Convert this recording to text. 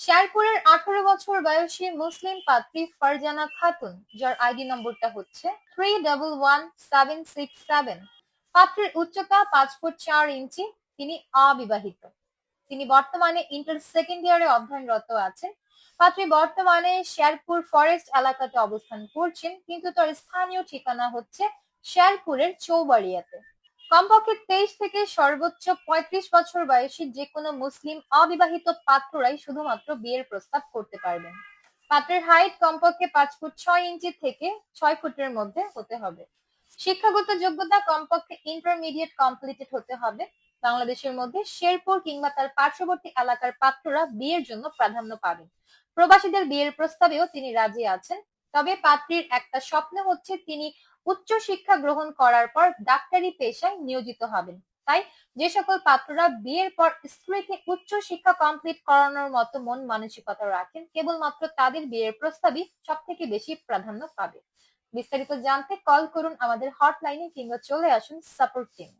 শেরপুরের আঠারো বছর বয়সী মুসলিম পাত্রী ফারজানা খাতুন, যার আইডি নম্বরটা হচ্ছে three double one seven six seven পাত্রের উচ্চতা পাঁচ ফুট চার ইঞ্চি, তিনি অবিবাহিত। তিনি বর্তমানে ইন্টার সেকেন্ড ইয়ারে অধ্যয়নরত আছেন। পাত্রী বর্তমানে শেরপুর ফরেস্ট এলাকাতে অবস্থান করছেন, কিন্তু তার স্থানীয় ঠিকানা হচ্ছে শেরপুরের চৌবাড়িয়াতে। কমপক্ষে তেইশ থেকে সর্বোচ্চ পঁয়ত্রিশ বছর বয়সী যে কোনো মুসলিম অবিবাহিত পাত্ররাই শুধুমাত্র বিয়ের প্রস্তাব করতে পারবেন। পাত্রের হাইট কমপক্ষে পাঁচ ফুট ছয় ইঞ্চি থেকে ছয় ফুটের মধ্যে হতে হবে। শিক্ষাগত যোগ্যতা কমপক্ষে ইন্টারমিডিয়েট কমপ্লিটেড হতে হবে। বাংলাদেশের মধ্যে শেরপুর কিংবা তার পার্শ্ববর্তী এলাকার পাত্ররা বিয়ের জন্য প্রাধান্য পাবেন। প্রবাসীদের বিয়ের প্রস্তাবেও তিনি রাজি আছেন। তবে পাত্রীর একটা স্বপ্ন হচ্ছে তিনি উচ্চ শিক্ষা গ্রহণ করার পর ডাক্তারি পেশায় নিয়োজিত হবেন। তাই যে সকল পাত্ররা বিয়ের পর স্ত্রীকে উচ্চ শিক্ষা কমপ্লিট করানোর মতো মন মানসিকতা রাখেন, কেবলমাত্র তাদের বিয়ের প্রস্তাবই সব থেকে বেশি প্রাধান্য পাবে। বিস্তারিত জানতে কল করুন আমাদের হটলাইনে কিংবা চলে আসুন সাপোর্ট টিম